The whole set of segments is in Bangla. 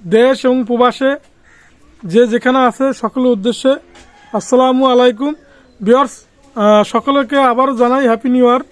দেশ এবং প্রবাসে যে যেখানে আছে সকলের উদ্দেশ্যে আসসালামু আলাইকুম। বিয়ার্স সকলকে আবারও জানাই হ্যাপি নিউ ইয়ার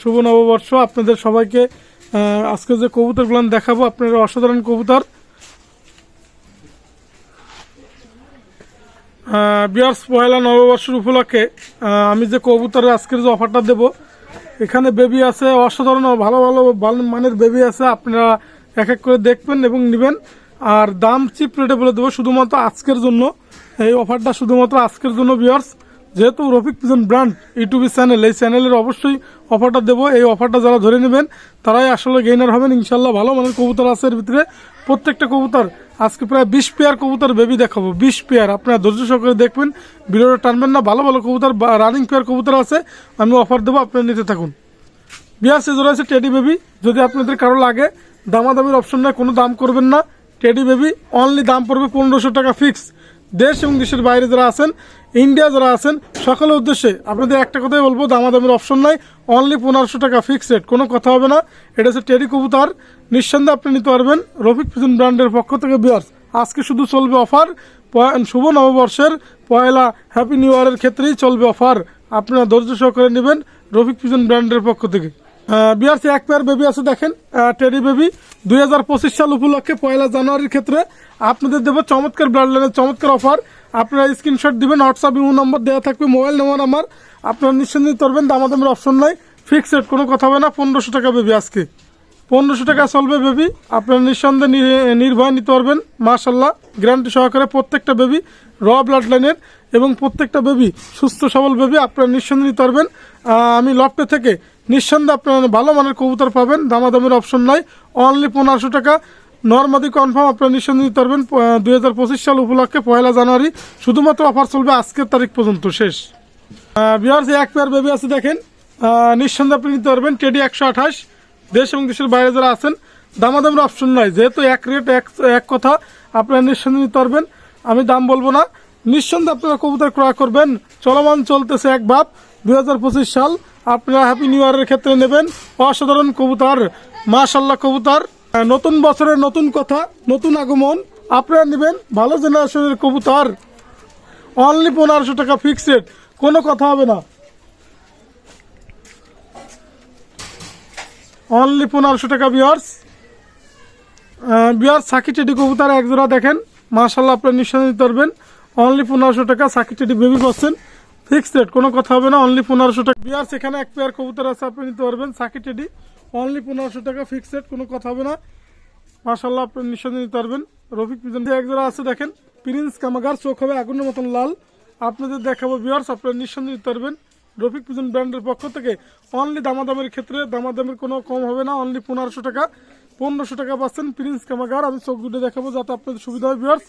শুভ নববর্ষ। আপনাদের সবাইকে আজকে যে কবুতরগুলো দেখাবো, আপনারা অসাধারণ কবুতর। বিয়ার্স পয়লা নববর্ষের উপলক্ষে আমি যে কবুতরের আজকের যে অফারটা দেব, এখানে বেবি আছে, অসাধারণ ভালো ভালো মানের বেবি আছে। আপনারা এক এক করে দেখবেন এবং নেবেন। আর দাম চিপ রেটে বলে দেবো, শুধুমাত্র আজকের জন্য। এই অফারটা শুধুমাত্র আজকের জন্য বিয়ার্স যেহেতু রফিক পিজন ব্র্যান্ড ইউটিউবের চ্যানেল এই চ্যানেলের অবশ্যই অফারটা দেবো। এই অফারটা যারা ধরে নেবেন, তারাই আসলে গেইনার হবেন। ইনশাল্লাহ ভালো মানের কবুতর আছে এর ভিতরে। প্রত্যেকটা কবুতর, আজকে প্রায় বিশ পেয়ার কবুতর বেবি দেখাবো। বিশ পেয়ার আপনারা ধৈর্য সহকারে দেখবেন। ভিডিওটা টানবেন না, ভালো ভালো কবুতর রানিং পেয়ার কবুতর আছে। আমি অফার দেবো, আপনারা নিতে থাকুন। বিয়ার সিজন আছে টেডি বেবি যদি আপনাদের কারও লাগে দামাদামির অপশন নেই, কোনো দাম করবেন না। টেডি বেবি অনলি দাম পড়বে পনেরোশো টাকা ফিক্স দেশ এবং দেশের বাইরে যারা আছেন ইন্ডিয়া যারা আছেন, সকলের উদ্দেশ্যে আপনাদের একটা কথাই বলব, দামাদামির অপশন নাই অনলি পনেরোশো টাকা ফিক্স রেট কোনো কথা হবে না, এটা হচ্ছে টেডি কবুতর। নিঃসন্দেহে আপনি নিতে পারবেন রফিক ফিজন ব্র্যান্ডের পক্ষ থেকে বিয়ার্স আজকে শুধু চলবে অফার শুভ নববর্ষের পয়লা হ্যাপি নিউ ইয়ারের ক্ষেত্রেই চলবে অফার আপনারা ধৈর্য সহকারে নেবেন রফিক ফিজন ব্র্যান্ডের পক্ষ থেকে। বিআরসি এক পেয়ার বেবি আছে দেখেন টেরি বেবি দুই হাজার পঁচিশ সাল উপলক্ষে পয়লা জানুয়ারির ক্ষেত্রে আপনাদের দেবো চমৎকার ব্লাড লাইনের চমৎকার অফার আপনারা স্ক্রিনশট দিবেন হোয়াটসঅ্যাপ ইমো নম্বর দেওয়া থাকবে মোবাইল নম্বর আমার। আপনারা নিশ্চিন্তে করবেন দামাদামের অপশন নাই। ফিক্সড কোনো কথা হবে না, পনেরোশো টাকা বেবি আজকে। পনেরোশো টাকা চলবে বেবি। আপনারা নিঃসন্দেহে নির্ভয় নিতে পারবেন মাশাল্লাহ গ্যারান্টি সহকারে প্রত্যেকটা বেবি র ব্লাড লাইনের এবং প্রত্যেকটা বেবি সুস্থ, সবল বেবি আপনারা নিঃসন্দেহে নিতে পারবেন। আমি লফটে থেকে নিঃসন্দেহে আপনারা ভালো মানের কবুতর পাবেন। দামাদামের অপশন নাই। অনলি পনেরোশো টাকা। নর্মাদি কনফার্ম আপনারা নিঃসন্দেহে নিতে পারবেন। দুই হাজার পঁচিশ সাল উপলক্ষে পয়লা জানুয়ারি। শুধুমাত্র অফার চলবে আজকের তারিখ পর্যন্ত, শেষ। বিহার এক পেয়ার বেবি আছে দেখেন। নিঃসন্দেহে আপনি নিতে পারবেন। টেডি একশো আঠাশ। দেশ এবং দেশের বাইরে যারা আছেন, দামাদামের অপশন নয় যেহেতু এক রেট এক এক কথা, আপনারা নিঃসন্দেহে নিতে পারবেন। আমি দাম বলব না। নিঃসন্দেহে আপনারা কবুতর ক্রয় করবেন। চলমান চলতেছে এক ভাব দুই সাল। আপনারা হ্যাপি নিউ ইয়ারের ক্ষেত্রে নেবেন। অসাধারণ কবুতর মাশাল্লাহ কবুতর। নতুন বছরের নতুন কথা, নতুন আগমন আপনারা নেবেন। ভালো জেনারেশনের কবুতর। অনলি পনেরোশো টাকা ফিক্সড কোনো কথা হবে না। অনলি পনেরোশো টাকা বিয়ার্স বিয়ার্স সাকি টেডি কবুতার এক জোড়া দেখেন। মাশাল্লাহ আপনার নিঃসন্দেহে নিতে পারবেন। অনলি পনেরোশো টাকা সাকি টেডি বেবি পাচ্ছেন ফিক্সড রেট কোনো কথা হবে না, অনলি পনেরোশো টাকা। বিয়ার্স এখানে এক পেয়ার কবুতর আছে, আপনি নিতে পারবেন সাকি টেডি। অনলি পনেরোশো টাকা ফিক্সড রেট কোনো কথা হবে না। মাশাল্লাহ আপনি নিঃসন্দেহে নিতে পারবেন। রফিক পিজন এক জোড়া আছে, দেখেন। প্রিন্স কামাগার চোখ হবে আগুনের মতন লাল। আপনাদের দেখাবো বিয়ার্স আপনারা নিঃসন্দেহে নিতে পারবেন। রফিক পিজন ব্র্যান্ডের পক্ষ থেকে অনলি দামাদামের ক্ষেত্রে দামাদামের কোনো কম হবে না অনলি পনেরোশো টাকা। পনেরোশো টাকা পাচ্ছেন প্রিন্স কামাগার আমি চোখ দুটো দেখাবো যাতে আপনাদের সুবিধা হয় বিয়ার্স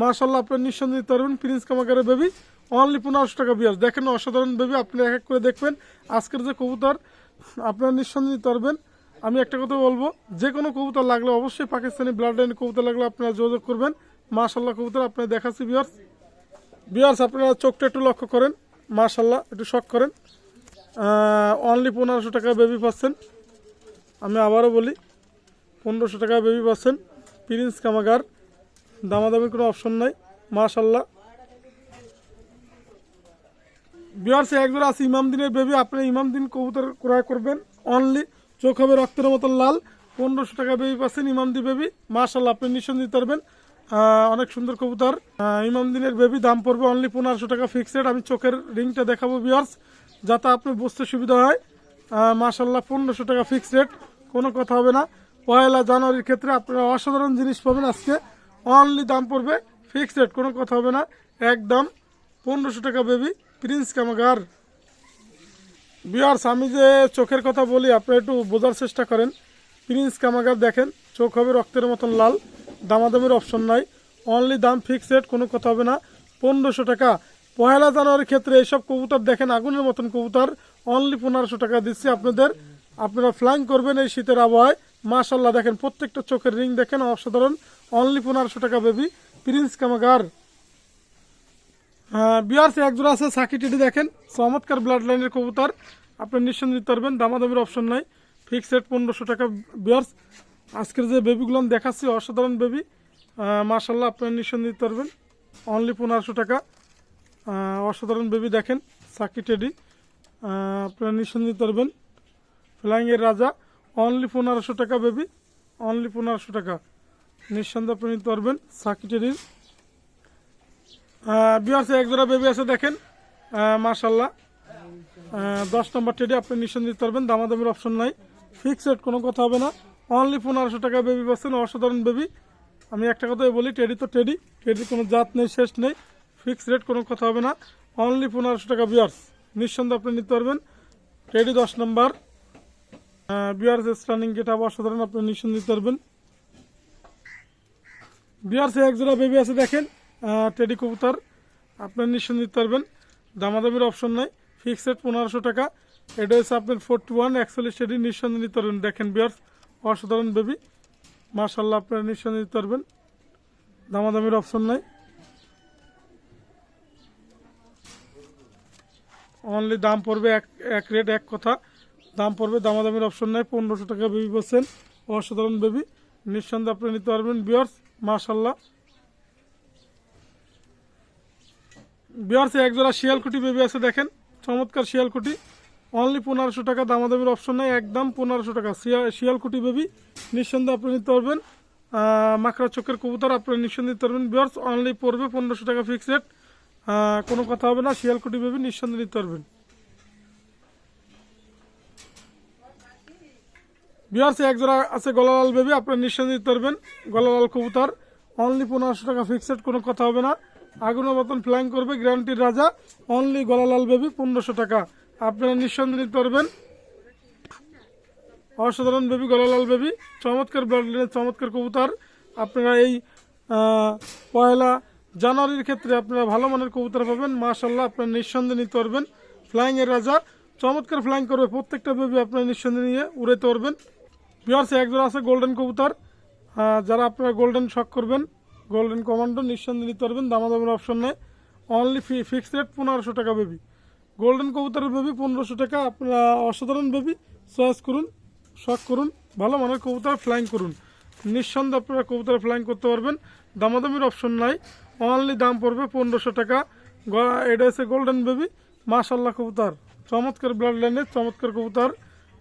মাশাল্লাহ আপনার নিঃসন্দেহে নিতে পারবেন প্রিন্স কামাগারের বেবি অনলি পনেরোশো টাকা বিয়ার্স দেখেন অসাধারণ বেবি আপনি এক এক করে দেখবেন। আজকের যে কবুতর, আপনার নিঃসন্দেহে নিতে পারবেন। আমি একটা কথা বলব, যে কোনো কবুতর লাগলে অবশ্যই পাকিস্তানি ব্লাড লাইন কবুতর লাগলে আপনারা যোগাযোগ করবেন। মাশাল্লাহ কবুতর আপনারা দেখাচ্ছি বিয়ার্স বিয়ার্স আপনারা চোখটা একটু লক্ষ্য করেন। মাশাল্লাহ একটু শখ করেন। অনলি পনেরোশো টাকা বেবি পাচ্ছেন। আমি আবারও বলি, পনেরোশো টাকা বেবি পাচ্ছেন। প্রিন্স কামাগার দামাদামির কোনো অপশন নাই মাশাল্লাহ বিয়ার্সে একজন আছে ইমাম দিনের বেবি আপনি ইমাম দিন কবুতর ক্রয় করবেন। অনলি চোখ হবে রক্তের মতন লাল। পনেরোশো টাকা বেবি পাচ্ছেন ইমাম দি বেবি মার্শাল্লাহ আপনি নিঃসন্দেহে পারবেন। অনেক সুন্দর কবুতর। আহ, ইমাম দিনের বেবি দাম পড়বে অনলি পনেরোশো টাকা ফিক্সড আমি চোখের রিংটা দেখাবো বিয়ার্স যাতে আপনি বুঝতে সুবিধা হয়। মার্শাল্লাহ পনেরোশো টাকা ফিক্সড রেট কোনো কথা হবে না। পয়লা জানুয়ারির ক্ষেত্রে আপনারা অসাধারণ জিনিস পাবেন আজকে। অনলি দাম পড়বে ফিক্সড রেট কোনো কথা হবে না। একদম পনেরোশো টাকা বেবি প্রিন্স কামাগার বিয়ার্স আমি যে চোখের কথা বলি আপনি একটু বোঝার চেষ্টা করেন। প্রিন্স কামাগার দেখেন চোখ হবে রক্তের মতন লাল। দামাদামের অপশন নাই। অনলি দাম ফিক্সড কোনো কথা হবে না। পনেরোশো টাকা। পয়লা জানুয়ারির ক্ষেত্রে এইসব কবুতর দেখেন, আগুনের মতন কবুতর। অনলি পনেরোশো টাকা দিচ্ছি আপনাদের। আপনারা ফ্লাইং করবেন এই শীতের আবহাওয়ায়। মাশাল্লাহ দেখেন প্রত্যেকটা চোখের রিং দেখেন, অসাধারণ। অনলি পনেরোশো টাকা বেবি প্রিন্স কামাগার হ্যাঁ বিয়ার্স এক জোড়া আছে, সাকি টিডি দেখেন। চমৎকার ব্লাড লাইনের কবুতর। আপনি নিঃসন্দেহে নিতে পারবেন, দামাদামির অপশন নাই। ফিক্সড পনেরোশো টাকা বিয়ার্স আজকের যে বেবিগুলো দেখাচ্ছি, অসাধারণ বেবি মার্শাল্লাহ আপনারা নিঃসন্দেহ পারবেন। অনলি পনেরোশো টাকা। অসাধারণ বেবি দেখেন সাকি টেডি। আপনারা নিঃসন্দেহ পারবেন। ফ্লাইংয়ের রাজা অনলি পনেরোশো টাকা বেবি অনলি পনেরোশো টাকা। নিঃসন্দেহে আপনি নিতে পারবেন সাকি টেডির। বিয়ার্সে এক জোড়া বেবি আছে দেখেন। মার্শাল্লাহ দশ নম্বর টেডি, আপনি নিঃসন্দেহ দিতে পারবেন। দামাদামির অপশন নাই। ফিক্সড কোনো কথা হবে না। অনলি পনেরোশো টাকা বেবি পাচ্ছেন অসাধারণ বেবি আমি একটা কথাই বলি টেডি তো টেডি টেডির কোনো জাত নেই, শেষ নেই। ফিক্স রেট কোনো কথা হবে না। অনলি পনেরোশো টাকা বিয়ার্স নিঃসন্দেহে আপনি নিতে পারবেন। টেডি দশ নম্বর। বিয়ার্স স্টার্নিং গেট আপ অসাধারণ, আপনি নিঃসন্দেহে দিতে পারবেন। বিয়ার্সে এক জোড়া বেবি আছে, দেখেন। টেডি কবুতর। আপনার নিঃসন্দেহে দিতে পারবেন। দামাদামির অপশন নাই। ফিক্স রেট পনেরোশো টাকা। এটা হচ্ছে আপনার ফোরটি ওয়ান একচল্লিশ টেডি নিঃসন্দেহে নিতে পারবেন। দেখেন বিয়ার্স অসাধারণ বেবি। মার্শাল্লাহ আপনারা নিঃসন্দেহে দিতে পারবেন। দামাদামির অপশন নাই। অনলি দাম পড়বে এক এক রেট এক কথা। দাম পড়বে দামাদামির অপশন নাই। পনেরোশো টাকা বেবি পাচ্ছেন অসাধারণ বেবি। নিঃসন্দেহে আপনি নিতে পারবেন। বিয়ার্স মার্শাল্লাহ বিয়ার্সে একজোড়া শিয়ালকুটি বেবি আছে দেখেন। চমৎকার শিয়ালকুটি। অনলি পনেরোশো টাকা দামাদামির অপশন নাই, একদম পনেরোশো টাকা। শিয়া- শিয়ালকুটি বেবি নিঃসন্দেহে আপনি নিতে পারবেন। মাকড়া চোখের কবুতর আপনি নিঃসন্দেহে নিতে পারবেন। বিয়ার্স অনলি পড়বে পনেরোশো টাকা ফিক্সড রেট কোনো কথা হবে না, শিয়ালকুটি বেবি নিঃসন্দেহে নিতে পারবেন। বিয়ার্সে এক জোড়া আছে গলালাল বেবি আপনার নিঃসন্দেহে দিতে পারবেন। গলালাল কবুতর অনলি পনেরোশো টাকা ফিক্সড কোনো কথা হবে না। আগুনের মতন ফ্লাইং করবে গ্যারান্টির রাজা। অনলি গলালাল বেবি পনেরোশো টাকা। আপনারা নিঃসন্দেহে নিতে পারবেন। অসাধারণ বেবি, গলালাল বেবি, চমৎকার ব্লাড লাইনের চমৎকার কবুতর। আপনারা এই পয়লা জানুয়ারির ক্ষেত্রে আপনারা ভালো মানের কবুতর পাবেন। মাশাল্লাহ আপনারা নিঃসন্দেহে নিতে পারবেন। ফ্লাইংয়ের রাজা, চমৎকার ফ্লাইং করবে। প্রত্যেকটা বেবি আপনারা নিঃসন্দেহে নিয়ে উড়াইতে পারবেন। পিওর্স একজন আছে গোল্ডেন কবুতর। যারা আপনারা গোল্ডেন শখ করবেন গোল্ডেন কমান্ডো নিঃসন্দেহে নিতে পারবেন। দামাদামের অপশন নেই। অনলি ফি ফিক্সড রেট পনেরোশো টাকা বেবি গোল্ডেন কবুতরের বেবি পনেরোশো টাকা আপনারা অসাধারণ বেবি চয়েস করুন শখ করুন ভালো মানের কবুতর ফ্লাইং করুন নিঃসন্দেহে আপনারা কবুতর ফ্লাইং করতে পারবেন। দামাদামির অপশন নাই। অনলি দাম পড়বে পনেরোশো টাকা এটা হচ্ছে গোল্ডেন বেবি মাশাল্লাহ কবুতর চমৎকার ব্লাড লাইনের চমৎকার কবুতর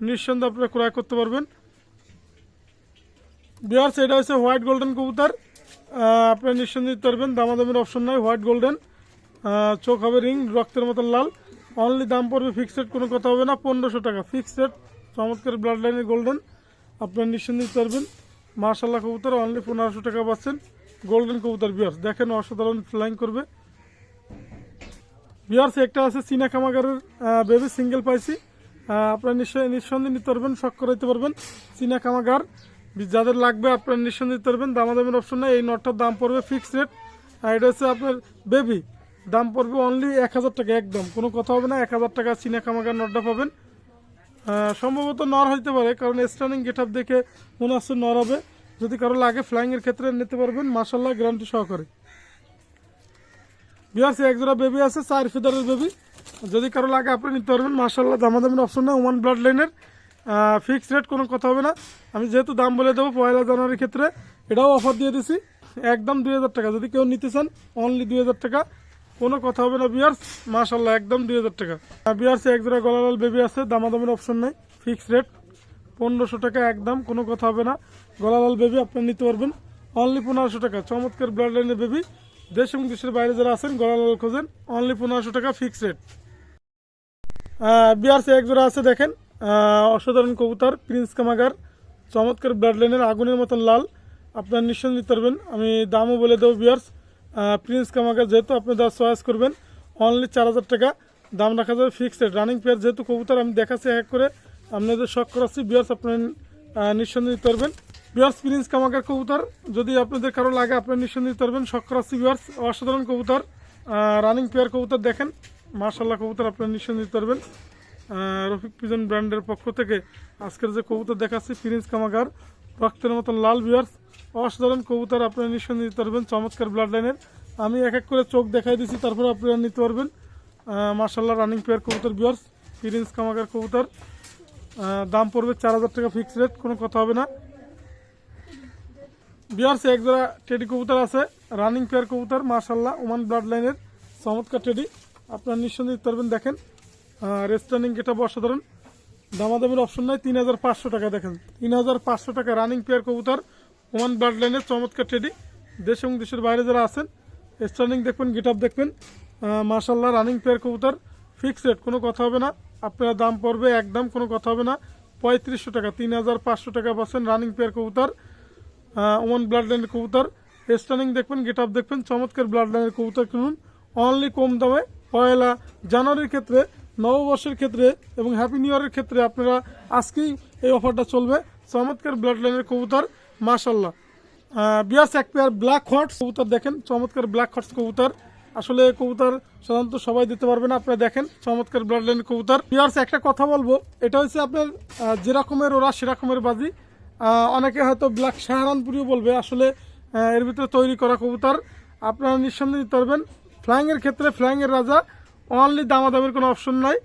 নিঃসন্দেহে আপনারা ক্রয় করতে পারবেন। বিয়ার্স এটা হচ্ছে হোয়াইট গোল্ডেন কবুতর আপনারা নিঃসন্দেহে দিতে পারবেন। দামাদামির অপশন নাই। হোয়াইট গোল্ডেন চোখ হবে রিং রক্তের মতো লাল। অনলি দাম পড়বে ফিক্সড কোনো কথা হবে না, পনেরোশো টাকা। ফিক্সড চমৎকার ব্লাড লাইনের গোল্ডেন আপনারা নিঃসন্দেহে পারবেন। মার্শাল্লাহ কবুতর অনলি পনেরোশো টাকা পাচ্ছেন। গোল্ডেন কবুতর বিয়ার্স দেখেন অসাধারণ ফ্লাইং করবে। বিয়ার্স একটা আছে চীনা কামাগারের বেবি সিঙ্গেল পাইছি। আপনারা নিশ্চয়, নিঃসন্দেহে নিতে পারবেন, শখ করাইতে পারবেন। চীনা কামাগার যাদের লাগবে, আপনারা নিঃসন্দেহে নিতে পারবেন। দামাদামের অপশন নেই, এই নটটার দাম পড়বে ফিক্সড রেট আর এটা হচ্ছে আপনার বেবি দাম পড়বে অনলি এক হাজার টাকা, একদম। কোনো কথা হবে না, এক হাজার টাকা চীনা কামাগার নটটা পাবেন। সম্ভবত নর হইতে পারে, কারণ স্টার্নিং গেট আপ দেখে মনে হচ্ছে নর হবে। যদি কারও লাগে ফ্লাইংয়ের ক্ষেত্রে নিতে পারবেন মার্শাল্লাহ গ্যারান্টি সহকারে। বিয়ার্সি একজোড়া বেবি আছে, চার ফিদারের বেবি যদি কারও লাগে, আপনি নিতে পারবেন। মার্শাল্লাহ দামাদামির অপশন নেই ওয়ান ব্লাড লাইনের ফিক্সড রেট কোনো কথা হবে না। আমি যেহেতু দাম বলে দেবো, পয়লা জানুয়ারির ক্ষেত্রে এটাও অফার দিয়ে দিছি। একদম দুই হাজার টাকা। যদি কেউ নিতে চান অনলি দুই হাজার টাকা। কোনো কথা হবে না, বিয়ার্স। মার্শাল্লাহ একদম দুই হাজার টাকা। বিয়ার্সি একজোড়া গলালাল বেবি আছে, দামাদামির অপশন নেই ফিক্সড রেট পনেরোশো টাকা একদম, কোনো কথা হবে না। গলালাল বেবি আপনি নিতে পারবেন। অনলি পনেরোশো টাকা, চমৎকার ব্লাড লাইনের বেবি দেশ এবং দেশের বাইরে যারা আছেন গলালাল খোঁজেন। অনলি পনেরোশো টাকা ফিক্স রেট বিআরসি এক জোড়া আছে, দেখেন। অসাধারণ কবুতর প্রিন্স কামাগার চমৎকার ব্লাড লাইনের আগুনের মতন লাল। আপনার নিঃসন্দেহে নিতে পারবেন। আমি দামও বলে দেবো, বিয়ার্স। প্রিন্স কামাগার যেহেতু আপনি দা চয়েস করবেন অনলি চার হাজার টাকা। দাম রাখা যাবে ফিক্সড রানিং পেয়ার যেহেতু কবুতর আমি দেখাচ্ছি এক করে। আপনাদের শখ করাচ্ছি বিয়ার্স আপনার আহ, নিঃসন্দেহে নিতে পারবেন। বিয়ার্স প্রিন্স কামাগার কবুতর যদি আপনাদের কারও লাগে আপনার নিঃসন্দেহে নিতে পারবেন। শখ করাচ্ছি বিয়ার্স অসাধারণ কবুতর। রানিং পেয়ার কবুতর দেখেন। মার্শাল্লাহ কবুতর আপনার নিঃসন্দেহে নিতে পারবেন। রফিক পিজন ব্র্যান্ডের পক্ষ থেকে আজকের যে কবুতর দেখাচ্ছি প্রিন্স কামাগার রক্তের মতন লাল বিয়ার্স অসাধারণ কবুতর আপনারা নিঃসন্দেহে নিতে পারবেন, চমৎকার ব্লাড লাইনের আমি এক এক করে চোখ দেখাই দিচ্ছি তারপরে আপনারা নিতে পারবেন। মার্শাল্লাহ রানিং পেয়ার কবুতর বিয়ার্স প্রিন্স কামাকার কবুতর। দাম পড়বে চার হাজার টাকা ফিক্স রেট কোনো কথা হবে না। বিয়ার্স এক জোড়া টেডি কবুতর আছে রানিং পেয়ার কবুতর মাশাল্লাহ ওমান ব্লাড লাইনের চমৎকার টেডি আপনার নিঃসন্দেহে পারবেন, দেখেন। রেস্টার্নিং এটা অসাধারণ। দামাদামির অপশন নাই, তিন হাজার পাঁচশো টাকা, দেখেন। তিন হাজার পাঁচশো টাকা রানিং পেয়ার কবুতর। ওমান ব্লাড লাইনের চমৎকার টেডি। দেশ এবং দেশের বাইরে যারা আছেন, স্টার্নিং দেখবেন, গেট দেখবেন। মার্শাল্লাহ রানিং পেয়ার কবুতর ফিক্স রেট, কোনো কথা হবে না। আপনার দাম পড়বে একদম, কোনো কথা হবে না। পঁয়ত্রিশশো টাকা, তিন হাজার পাঁচশো টাকা পাচ্ছেন রানিং পেয়ার কবুতর ওমান ব্লাড লাইনের কবুতর। স্টার্নিং দেখবেন, গেট দেখবেন, চমৎকার ব্লাড লাইনের কবুতর কিনুন। অনলি কম দামে, পয়লা জানুয়ারির ক্ষেত্রে, নববর্ষের ক্ষেত্রে এবং হ্যাপি নিউ ইয়ারের ক্ষেত্রে আপনারা আজকেই এই অফারটা চলবে। চমৎকার ব্লাড লাইনের কবুতর। মাশাল্লাহ বিয়াস এক পেয়ার ব্ল্যাক হর্টস কবুতর দেখেন, চমৎকার ব্ল্যাক হর্টস কবুতর। আসলে কবুতর সাধারণত সবাই দিতে পারবে না, আপনারা দেখেন, চমৎকার ব্লাড লাইন কবুতর। বিয়ার্স, একটা কথা বলব, এটা হচ্ছে আপনার যেরকমের ওরা সেরকমের বাজি। অনেকে হয়তো ব্ল্যাক শাহরানপুরিও বলবে, আসলে এর ভিতরে তৈরি করা কবুতর। আপনারা নিঃসন্দেহে দিতে পারবেন। ফ্লাইংয়ের ক্ষেত্রে ফ্লাইংয়ের রাজা অনলি দামাদামের কোনো অপশন নাই।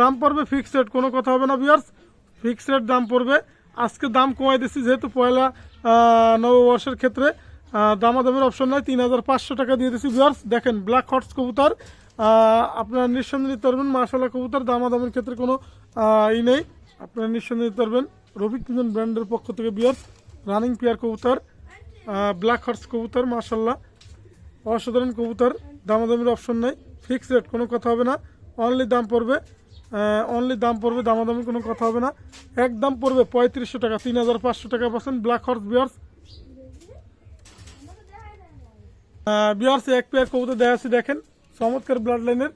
দাম পড়বে ফিক্সড রেট কোনো কথা হবে না, বিয়ার্স। ফিক্সড রেট দাম পড়বে। আজকে দাম কমাই দিচ্ছি, যেহেতু পয়লা নববর্ষের ক্ষেত্রে দামাদামের অপশন নাই, তিন হাজার পাঁচশো টাকা দিয়ে দিচ্ছি বিয়ার্স দেখেন ব্ল্যাক হর্স কবুতর আপনারা নিঃসন্দেহে নিতে পারবেন। মার্শাল্লাহ কবুতর, দামাদামের ক্ষেত্রে কোনো ই নেই। আপনারা নিঃসন্দেহে নিতে পারবেন। রফিক পিজন ব্র্যান্ডের পক্ষ থেকে বিয়ার্স রানিং পেয়ার কবুতর ব্ল্যাক হর্স কবুতর মার্শাল্লাহ অসাধারণ কবুতর, দামাদামির অপশন নেই। ফিক্স রেট কোনো কথা হবে না। অনলি দাম পড়বে অনলি দাম পড়বে, দামাদামি কোনো কথা হবে না। একদম পড়বে পঁয়ত্রিশশো টাকা, তিন হাজার পাঁচশো টাকা পাচ্ছেন ব্ল্যাক হর্স বিয়ার্স বিয়ার্স এক পেয়ার কবুতর দেখা আছে দেখেন। চমৎকার ব্লাড লাইনের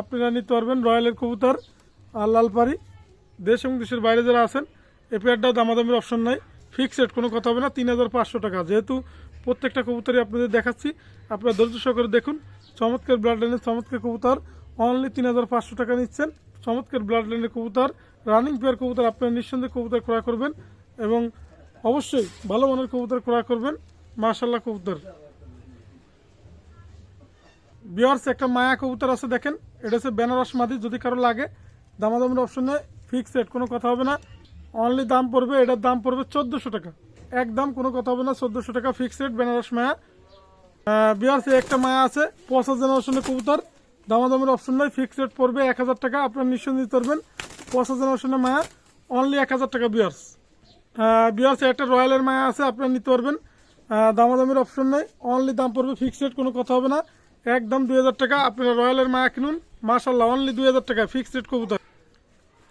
আপনারা নিতে পারবেন রয়্যালের কবুতর আর লালপাড়ি দেশ এবং দেশের বাইরে যারা আছেন, এই পেয়ারটাও দামাদামির অপশন নাই। ফিক্স রেট কোনো কথা হবে না, তিন হাজার পাঁচশো টাকা। যেহেতু প্রত্যেকটা কবুতরই আপনাদের দেখাচ্ছি, আপনারা ধৈর্য সহকারে দেখুন। চমৎকার ব্লাড লাইনের চমৎকার কবুতর। অনলি তিন হাজার পাঁচশো টাকা নিচ্ছেন। চমৎকার ব্লাড লাইনের কবুতর রানিং পেয়ার কবুতর আপনারা নিঃসন্দেহে কবুতর ক্রয় করবেন এবং অবশ্যই ভালো মানের কবুতর ক্রয় করবেন। মার্শাল্লাহ কবুতর। বিয়ার্স একটা মায়া কবুতর আছে দেখেন। এটা হচ্ছে বেনারস মাদি, যদি কারও লাগে, দামাদামের অপশনে ফিক্স রেট কোনো কথা হবে না। অনলি দাম পড়বে, এটার দাম পড়বে চোদ্দোশো টাকা। একদম কোনো কথা হবে না, চোদ্দোশো টাকা ফিক্স রেট বেনারস মায়া। বিয়ার্স একটা মায়া আছে, পঁচাশ জেনারেশনের কবুতর। দামাদামের অপশন নাই ফিক্স রেট পড়বে এক হাজার টাকা, আপনার নিশ্চয় দিতে পারবেন। পঁচাশ জেনারেশনের মায়া অনলি এক হাজার টাকা বিয়ার্স। বিয়ার্স একটা রয়্যালের মায়া আছে, আপনারা নিতে পারবেন। দামাদামির অপশন নেই অনলি দাম পড়বে ফিক্সড রেট কোনো কথা হবে না। একদম দুই হাজার টাকা, আপনারা রয়্যালের মায়া কিনুন। মাশাল্লাহ অনলি দুই হাজার টাকা ফিক্সড রেট কবুতর।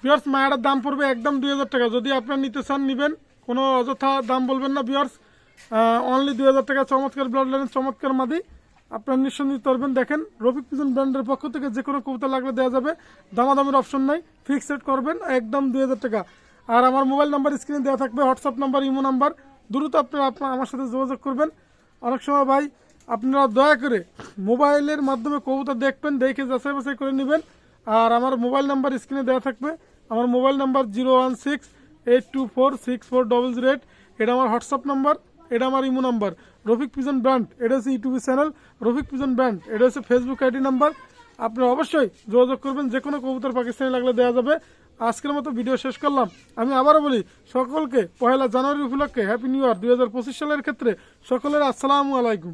বিয়ার্স, মায়াটার দাম পড়বে একদম দুই হাজার টাকা। যদি আপনারা নিতে চান, নেবেন। কোনো অযথা দাম বলবেন না, বিয়ার্স। অনলি দুই হাজার টাকা, চমৎকার ব্লাড লাইনের চমৎকার মাদি। আপনার নিতে পারবেন। দেখেন, রফিক পিজন ব্র্যান্ডের পক্ষ থেকে যে কোনো কবুতর লাগলে দেওয়া যাবে। দামাদামের অপশন নাই ফিক্সড করবেন, একদম দুই হাজার টাকা। আর আমার মোবাইল নাম্বার স্ক্রিনে দেওয়া থাকবে হোয়াটসঅ্যাপ নাম্বার ইমো নাম্বার দ্রুত আপনারা আপনার আমার সাথে যোগাযোগ করবেন। অনেক সময় ভাই, আপনারা দয়া করে মোবাইলের মাধ্যমে কবুতর দেখবেন, দেখে যাচাই বাছাই করে নেবেন। আর আমার মোবাইল নাম্বার স্ক্রিনে দেওয়া থাকবে। আমার mobile number zero one six eight two four six four double zero eight এটা আমার হোয়াটসঅ্যাপ নাম্বার এটা আমার imo number. Rafiq pigeon brand, এটা হচ্ছে YouTube channel. Rafiq pigeon brand, এটা হচ্ছে ফেসবুক আইডি নাম্বার। আপনি অবশ্যই যোগাযোগ করবেন যে কোনো কবুতর পাকিস্তানি লাগলে দেওয়া যাবে। আজকের মতো ভিডিও শেষ করলাম। আমি আবারও বলি, সকলকে পয়লা জানুয়ারি উপলক্ষে হ্যাপি নিউ ইয়ার দুই হাজার পঁচিশ সালের ক্ষেত্রে। সকলের আসসালামু আলাইকুম।